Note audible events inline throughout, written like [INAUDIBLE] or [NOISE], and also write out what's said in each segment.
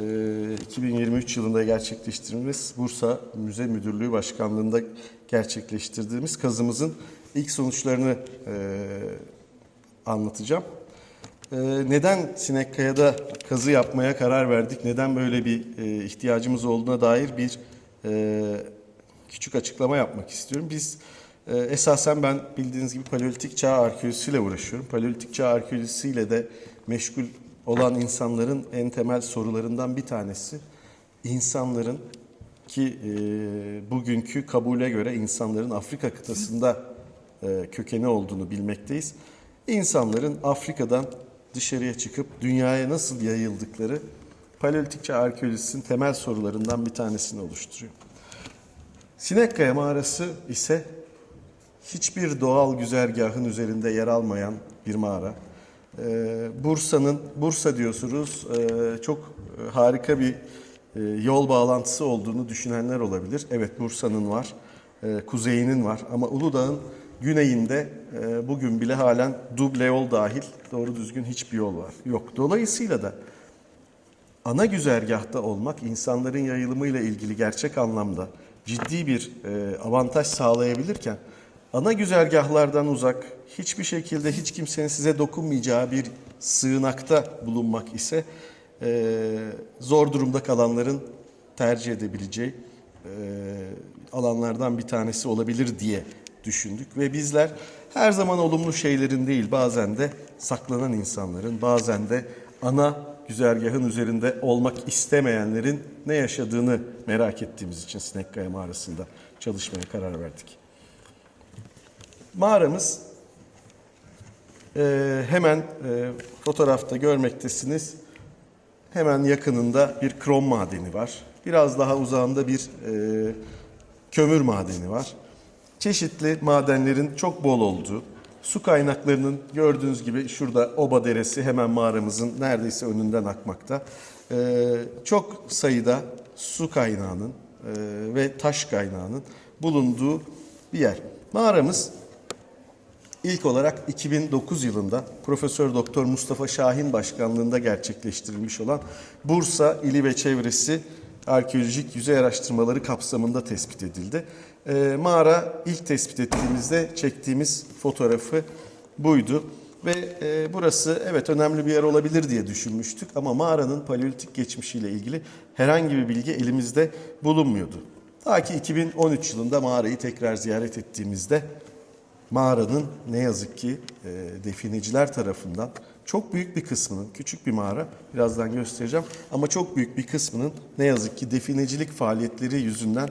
e, 2023 yılında gerçekleştirdiğimiz Bursa Müze Müdürlüğü Başkanlığı'nda gerçekleştirdiğimiz kazımızın ilk sonuçlarını e, anlatacağım. E, neden Sinekkaya'da kazı yapmaya karar verdik? Neden böyle bir e, ihtiyacımız olduğuna dair bir e, küçük açıklama yapmak istiyorum. Biz esasen ben bildiğiniz gibi paleolitik çağ arkeolojisiyle uğraşıyorum. Paleolitik çağ arkeolojisiyle de meşgul olan insanların en temel sorularından bir tanesi insanların ki e, bugünkü kabule göre insanların Afrika kıtasında e, kökeni olduğunu bilmekteyiz. İnsanların Afrika'dan dışarıya çıkıp dünyaya nasıl yayıldıkları paleolitik çağ arkeolojisinin temel sorularından bir tanesini oluşturuyor. Sinekkaya mağarası ise hiçbir doğal güzergahın üzerinde yer almayan bir mağara. Ee, Bursa'nın, Bursa diyorsunuz, ee, çok e, harika bir e, yol bağlantısı olduğunu düşünenler olabilir. Evet Bursa'nın var, e, kuzeyinin var ama Uludağ'ın güneyinde bugün bile halen duble yol dahil doğru düzgün hiçbir yol var. Yok. Dolayısıyla da ana güzergahta olmak insanların yayılımıyla ilgili gerçek anlamda ciddi bir avantaj sağlayabilirken ana güzergahlardan uzak hiçbir şekilde hiç kimsenin size dokunmayacağı bir sığınakta bulunmak ise e, zor durumda kalanların tercih edebileceği e, alanlardan bir tanesi olabilir diye düşündük ve bizler her zaman olumlu şeylerin değil bazen de saklanan insanların bazen de ana güzergahın üzerinde olmak istemeyenlerin ne yaşadığını merak ettiğimiz için Sinekkaya mağarasında çalışmaya karar verdik. Mağaramız e, hemen e, fotoğrafta görmektesiniz. Hemen yakınında bir krom madeni var. Biraz daha uzağında bir e, kömür madeni var. Çeşitli madenlerin çok bol olduğu, su kaynaklarının gördüğünüz gibi şurada Oba Deresi hemen mağaramızın neredeyse önünden akmakta. E, çok sayıda su kaynağının ve taş kaynağının bulunduğu bir yer. Mağaramız İlk olarak 2009 yılında Profesör Doktor Mustafa Şahin başkanlığında gerçekleştirilmiş olan Bursa ili ve çevresi arkeolojik yüzey araştırmaları kapsamında tespit edildi. Ee, mağara ilk tespit ettiğimizde çektiğimiz fotoğrafı buydu. Ve e, burası evet önemli bir yer olabilir diye düşünmüştük ama mağaranın paleolitik geçmişiyle ilgili herhangi bir bilgi elimizde bulunmuyordu. Ta ki 2013 yılında mağarayı tekrar ziyaret ettiğimizde mağaranın ne yazık ki e, defineciler tarafından çok büyük bir kısmının, küçük bir mağara birazdan göstereceğim ama çok büyük bir kısmının ne yazık ki definecilik faaliyetleri yüzünden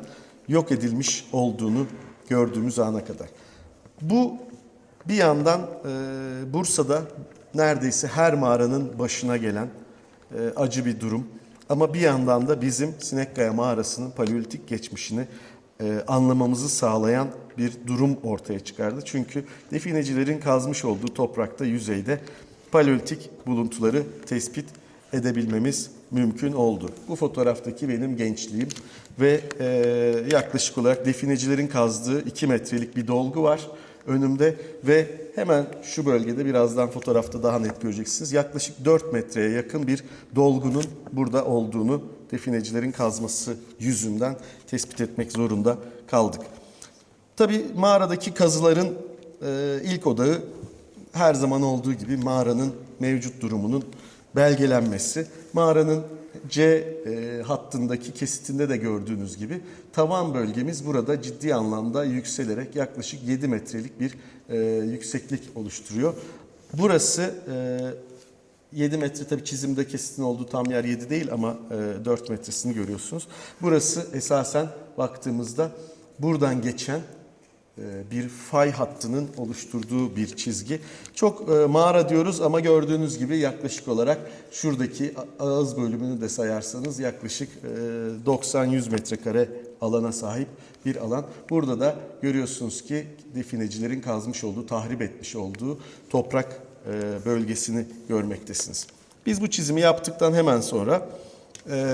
yok edilmiş olduğunu gördüğümüz ana kadar. Bu bir yandan e, Bursa'da neredeyse her mağaranın başına gelen e, acı bir durum. Ama bir yandan da bizim Sinekkaya mağarasının paleolitik geçmişini e, anlamamızı sağlayan bir durum ortaya çıkardı. Çünkü definecilerin kazmış olduğu toprakta yüzeyde paleolitik buluntuları tespit edebilmemiz mümkün oldu. Bu fotoğraftaki benim gençliğim ve e, yaklaşık olarak definecilerin kazdığı 2 metrelik bir dolgu var önümde ve hemen şu bölgede birazdan fotoğrafta daha net göreceksiniz. Yaklaşık 4 metreye yakın bir dolgunun burada olduğunu definecilerin kazması yüzünden tespit etmek zorunda kaldık. Tabi mağaradaki kazıların e, ilk odağı her zaman olduğu gibi mağaranın mevcut durumunun belgelenmesi. Mağaranın C e, hattındaki kesitinde de gördüğünüz gibi tavan bölgemiz burada ciddi anlamda yükselerek yaklaşık 7 metrelik bir e, yükseklik oluşturuyor. Burası e, 7 metre tabii çizimde kesitin olduğu tam yer 7 değil ama e, 4 metresini görüyorsunuz. Burası esasen baktığımızda buradan geçen bir fay hattının oluşturduğu bir çizgi. Çok e, mağara diyoruz ama gördüğünüz gibi yaklaşık olarak şuradaki ağız bölümünü de sayarsanız yaklaşık 90-100 metrekare alana sahip bir alan. Burada da görüyorsunuz ki definecilerin kazmış olduğu, tahrip etmiş olduğu toprak e, bölgesini görmektesiniz. Biz bu çizimi yaptıktan hemen sonra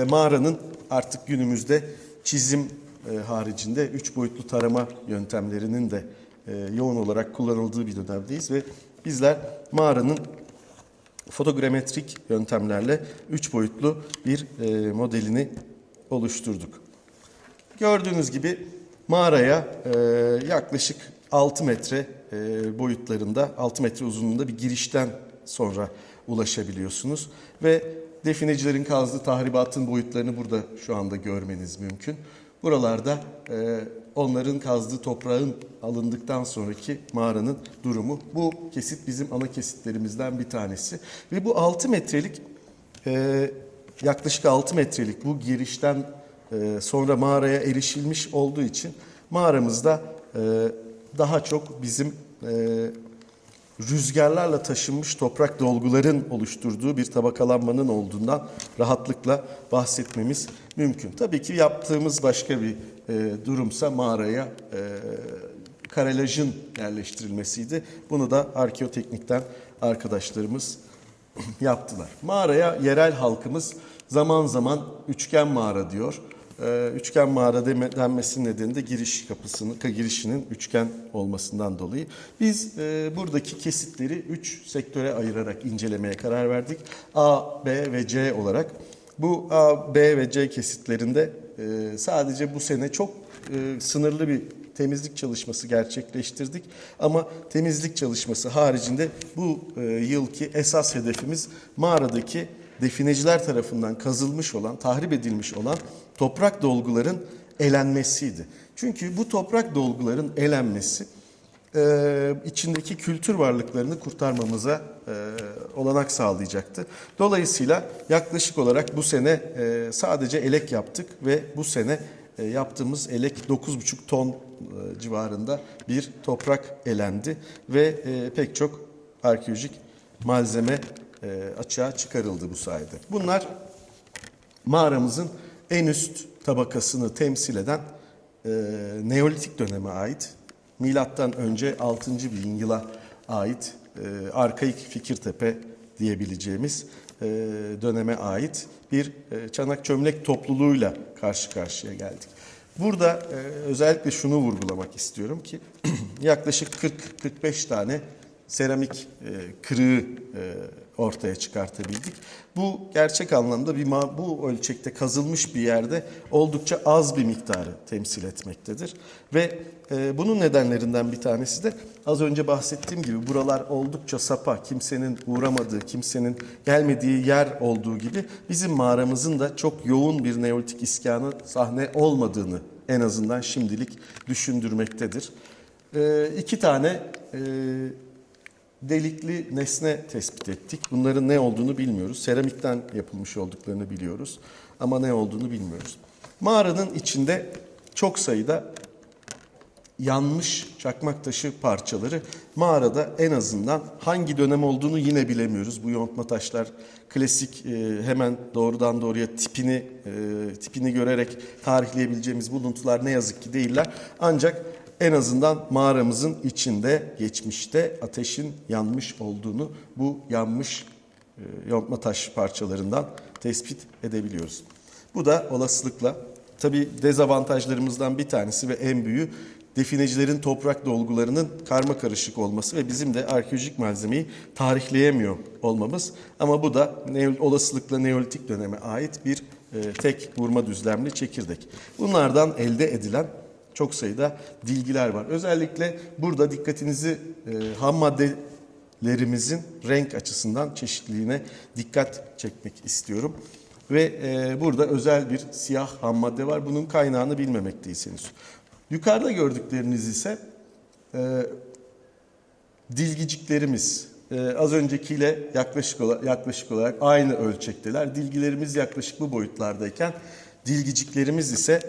mağaranın artık günümüzde çizim e, haricinde üç boyutlu tarama yöntemlerinin de e, yoğun olarak kullanıldığı bir dönemdeyiz ve bizler mağaranın fotogrametrik yöntemlerle 3 boyutlu bir e, modelini oluşturduk. Gördüğünüz gibi mağaraya yaklaşık 6 metre boyutlarında, 6 metre uzunluğunda bir girişten sonra ulaşabiliyorsunuz. Ve definecilerin kazdığı tahribatın boyutlarını burada şu anda görmeniz mümkün. Buralarda e, onların kazdığı toprağın alındıktan sonraki mağaranın durumu. Bu kesit bizim ana kesitlerimizden bir tanesi. Ve bu 6 metrelik e, yaklaşık 6 metrelik bu girişten e, sonra mağaraya erişilmiş olduğu için mağaramızda e, daha çok bizim e, rüzgarlarla taşınmış toprak dolguların oluşturduğu bir tabakalanmanın olduğundan rahatlıkla bahsetmemiz mümkün. Tabii ki yaptığımız başka bir e, durumsa mağaraya e, karelajın yerleştirilmesiydi. Bunu da arkeoteknikten arkadaşlarımız [CLEARS THROAT] yaptılar. Mağaraya yerel halkımız zaman zaman üçgen mağara diyor. Ee, üçgen mağara denmesinin nedeni de giriş kapısının, ka- girişinin üçgen olmasından dolayı. Biz e, buradaki kesitleri üç sektöre ayırarak incelemeye karar verdik. A, B ve C olarak. Bu A, B ve C kesitlerinde e, sadece bu sene çok e, sınırlı bir temizlik çalışması gerçekleştirdik. Ama temizlik çalışması haricinde bu e, yılki esas hedefimiz mağaradaki defineciler tarafından kazılmış olan, tahrip edilmiş olan toprak dolguların elenmesiydi. Çünkü bu toprak dolguların elenmesi e, içindeki kültür varlıklarını kurtarmamıza e, olanak sağlayacaktı. Dolayısıyla yaklaşık olarak bu sene e, sadece elek yaptık ve bu sene e, yaptığımız elek 9,5 ton e, civarında bir toprak elendi ve e, pek çok arkeolojik malzeme açığa çıkarıldı bu sayede. Bunlar mağaramızın en üst tabakasını temsil eden e, Neolitik döneme ait, milattan önce 6. bin yıla ait e, arkaik Fikirtepe diyebileceğimiz e, döneme ait bir e, çanak çömlek topluluğuyla karşı karşıya geldik. Burada e, özellikle şunu vurgulamak istiyorum ki [CLEARS THROAT] yaklaşık 40-45 tane seramik e, kırığı e, ortaya çıkartabildik. Bu gerçek anlamda bir bu ölçekte kazılmış bir yerde oldukça az bir miktarı temsil etmektedir. Ve e, bunun nedenlerinden bir tanesi de az önce bahsettiğim gibi buralar oldukça sapa, kimsenin uğramadığı, kimsenin gelmediği yer olduğu gibi bizim mağaramızın da çok yoğun bir neolitik iskanı sahne olmadığını en azından şimdilik düşündürmektedir. E, iki tane e, delikli nesne tespit ettik. Bunların ne olduğunu bilmiyoruz. Seramikten yapılmış olduklarını biliyoruz ama ne olduğunu bilmiyoruz. Mağaranın içinde çok sayıda yanmış çakmak taşı parçaları mağarada en azından hangi dönem olduğunu yine bilemiyoruz. Bu yontma taşlar klasik e, hemen doğrudan doğruya tipini e, tipini görerek tarihleyebileceğimiz buluntular ne yazık ki değiller. Ancak en azından mağaramızın içinde geçmişte ateşin yanmış olduğunu bu yanmış e, yontma taş parçalarından tespit edebiliyoruz. Bu da olasılıkla tabi dezavantajlarımızdan bir tanesi ve en büyüğü definecilerin toprak dolgularının karma karışık olması ve bizim de arkeolojik malzemeyi tarihleyemiyor olmamız. Ama bu da olasılıkla Neolitik döneme ait bir e, tek vurma düzlemli çekirdek. Bunlardan elde edilen çok sayıda dilgiler var. Özellikle burada dikkatinizi e, ham maddelerimizin renk açısından çeşitliliğine dikkat çekmek istiyorum. Ve e, burada özel bir siyah ham madde var. Bunun kaynağını bilmemekteyiz henüz. Yukarıda gördükleriniz ise e, dilgiciklerimiz. E, az öncekiyle yaklaşık olarak, yaklaşık olarak aynı ölçekteler. Dilgilerimiz yaklaşık bu boyutlardayken dilgiciklerimiz ise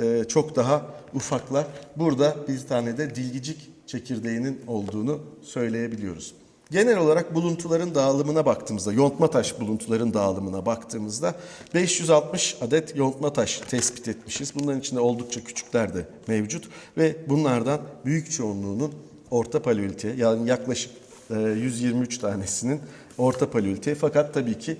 e, çok daha ufaklar. Burada bir tane de dilgicik çekirdeğinin olduğunu söyleyebiliyoruz. Genel olarak buluntuların dağılımına baktığımızda, yontma taş buluntuların dağılımına baktığımızda 560 adet yontma taş tespit etmişiz. Bunların içinde oldukça küçükler de mevcut ve bunlardan büyük çoğunluğunun orta paleolitiğe yani yaklaşık e, 123 tanesinin orta paleolitiğe fakat tabii ki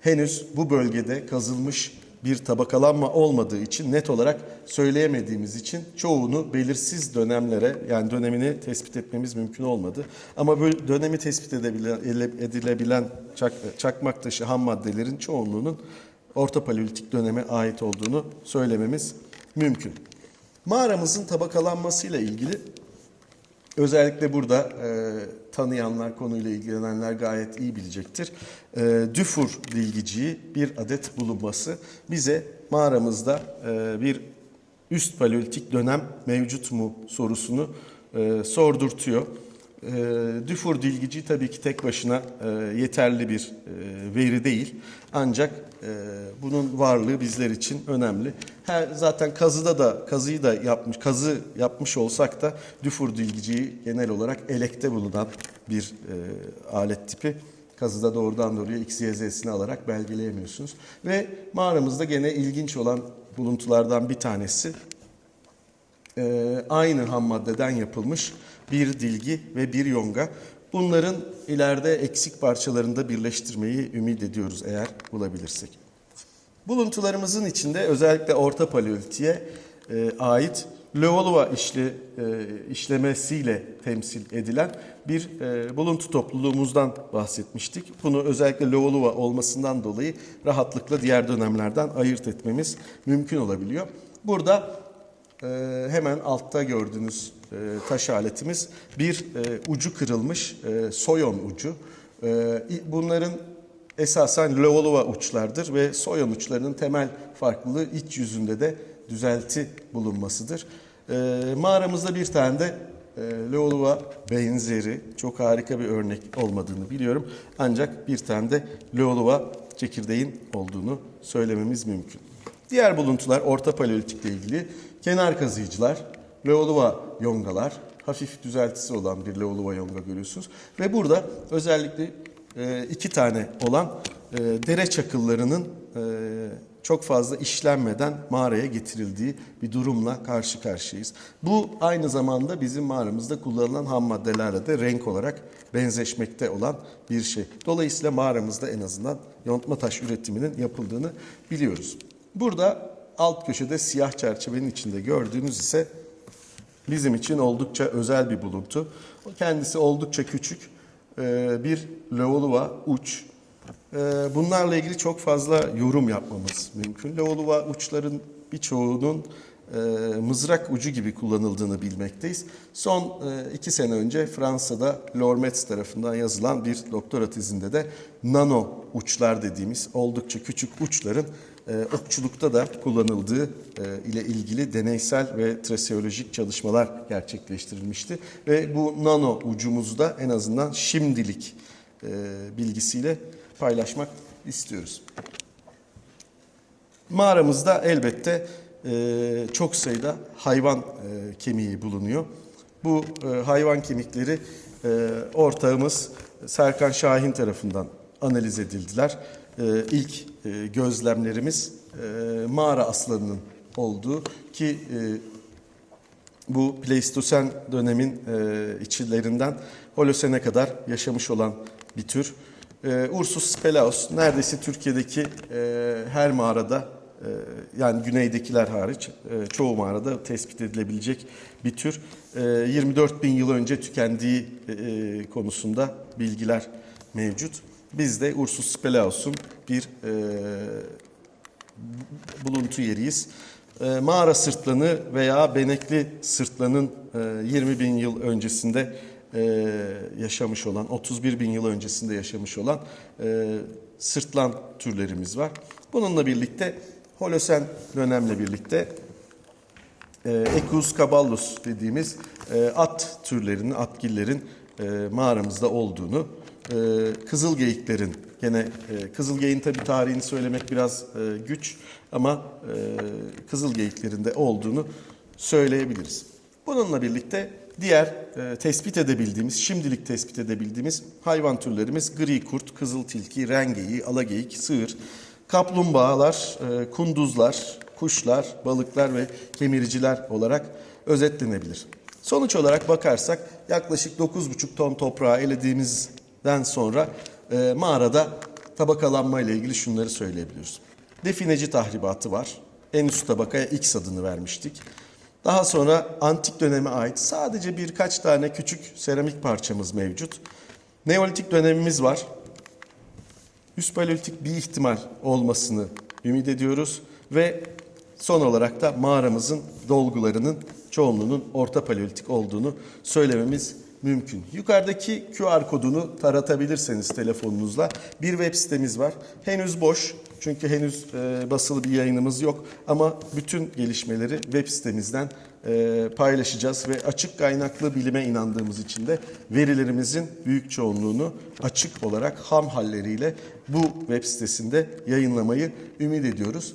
henüz bu bölgede kazılmış bir tabakalanma olmadığı için net olarak söyleyemediğimiz için çoğunu belirsiz dönemlere yani dönemini tespit etmemiz mümkün olmadı. Ama böyle dönemi tespit edilebilen çak, çakmak taşı ham maddelerin çoğunluğunun Orta Paleolitik döneme ait olduğunu söylememiz mümkün. Mağaramızın tabakalanmasıyla ilgili Özellikle burada e, tanıyanlar, konuyla ilgilenenler gayet iyi bilecektir. E, Düfur dilgiciği bir adet bulunması bize mağaramızda e, bir üst paleolitik dönem mevcut mu sorusunu e, sordurtuyor. E, Düfur dilgiciği tabii ki tek başına e, yeterli bir e, veri değil. Ancak e, bunun varlığı bizler için önemli. Her, zaten kazıda da kazıyı da yapmış, kazı yapmış olsak da Düfur dilgiciği genel olarak elekte bulunan bir e, alet tipi. Kazıda doğrudan doğruya X, Y, Z'sini alarak belgeleyemiyorsunuz. Ve mağaramızda gene ilginç olan buluntulardan bir tanesi e, aynı ham maddeden yapılmış bir dilgi ve bir yonga. Bunların ileride eksik parçalarında birleştirmeyi ümit ediyoruz eğer bulabilirsek. Buluntularımızın içinde özellikle Orta Paleolitiğe e, ait Leolua işle, e, işlemesiyle temsil edilen bir e, buluntu topluluğumuzdan bahsetmiştik. Bunu özellikle Leolua olmasından dolayı rahatlıkla diğer dönemlerden ayırt etmemiz mümkün olabiliyor. Burada e, hemen altta gördüğünüz e, taş aletimiz bir e, ucu kırılmış e, soyon ucu. E, bunların esasen Leolua uçlardır ve soyon uçlarının temel farklılığı iç yüzünde de düzelti bulunmasıdır. Mağaramızda bir tane de e, Leolua benzeri çok harika bir örnek olmadığını biliyorum. Ancak bir tane de Leolua çekirdeğin olduğunu söylememiz mümkün. Diğer buluntular Orta Paleolitikle ilgili kenar kazıyıcılar, Leolua yongalar, hafif düzeltisi olan bir Leolua yonga görüyorsunuz. Ve burada özellikle e, iki tane olan e, dere çakıllarının e, çok fazla işlenmeden mağaraya getirildiği bir durumla karşı karşıyayız. Bu aynı zamanda bizim mağaramızda kullanılan ham maddelerle de renk olarak benzeşmekte olan bir şey. Dolayısıyla mağaramızda en azından yontma taş üretiminin yapıldığını biliyoruz. Burada alt köşede siyah çerçevenin içinde gördüğünüz ise bizim için oldukça özel bir buluntu. Kendisi oldukça küçük e, bir Leolua uç. E, Bunlarla ilgili çok fazla yorum yapmamız mümkün. Leolua uçların birçoğunun e, mızrak ucu gibi kullanıldığını bilmekteyiz. Son iki sene önce Fransa'da Lormetz tarafından yazılan bir doktora tezinde de nano uçlar dediğimiz oldukça küçük uçların e, okçulukta da kullanıldığı e, ile ilgili deneysel ve traseolojik çalışmalar gerçekleştirilmişti. Ve bu nano ucumuzu da en azından şimdilik e, bilgisiyle paylaşmak istiyoruz. Mağaramızda elbette e, çok sayıda hayvan e, kemiği bulunuyor. Bu e, hayvan kemikleri e, ortağımız Serkan Şahin tarafından analiz edildiler. E, ilk e, gözlemlerimiz e, mağara aslanının olduğu ki e, bu Pleistosen dönemin e, içlerinden Holosen'e kadar yaşamış olan bir tür. Ursus spelaus neredeyse Türkiye'deki her mağarada yani güneydekiler hariç çoğu mağarada tespit edilebilecek bir tür. E, 24 bin yıl önce tükendiği konusunda bilgiler mevcut. Biz de Ursus spelaus'un bir e, buluntu yeriyiz. E, mağara sırtlanı veya benekli sırtlanın e, 20 bin yıl öncesinde e, yaşamış olan, 31 bin yıl öncesinde yaşamış olan e, sırtlan türlerimiz var. Bununla birlikte Holosen dönemle birlikte e, Equus caballus dediğimiz e, at türlerinin, atgillerin e, mağaramızda olduğunu, e, kızıl geyiklerin gene e, kızıl geyiğin tabi tarihini söylemek biraz e, güç ama e, kızıl geyiklerin de olduğunu söyleyebiliriz. Bununla birlikte diğer e, tespit edebildiğimiz, şimdilik tespit edebildiğimiz hayvan türlerimiz gri kurt, kızıl tilki, rengeyi, alageyik, sığır, kaplumbağalar, e, kunduzlar, kuşlar, balıklar ve kemiriciler olarak özetlenebilir. Sonuç olarak bakarsak yaklaşık 9,5 ton toprağı elediğimizden sonra e, mağarada tabakalanma ile ilgili şunları söyleyebiliyoruz. Defineci tahribatı var. En üst tabakaya X adını vermiştik. Daha sonra antik döneme ait sadece birkaç tane küçük seramik parçamız mevcut. Neolitik dönemimiz var. Üst paleolitik bir ihtimal olmasını ümit ediyoruz ve son olarak da mağaramızın dolgularının çoğunluğunun orta paleolitik olduğunu söylememiz mümkün. Yukarıdaki QR kodunu taratabilirseniz telefonunuzla bir web sitemiz var. Henüz boş çünkü henüz e, basılı bir yayınımız yok ama bütün gelişmeleri web sitemizden e, paylaşacağız ve açık kaynaklı bilime inandığımız için de verilerimizin büyük çoğunluğunu açık olarak ham halleriyle bu web sitesinde yayınlamayı ümit ediyoruz.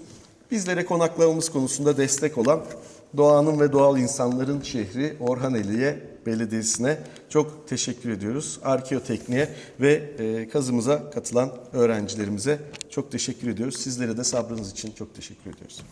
Bizlere konaklamamız konusunda destek olan doğanın ve doğal insanların şehri Orhaneli'ye Belediyesi'ne çok teşekkür ediyoruz. Arkeotekniğe ve e, kazımıza katılan öğrencilerimize çok teşekkür ediyoruz. Sizlere de sabrınız için çok teşekkür ediyoruz.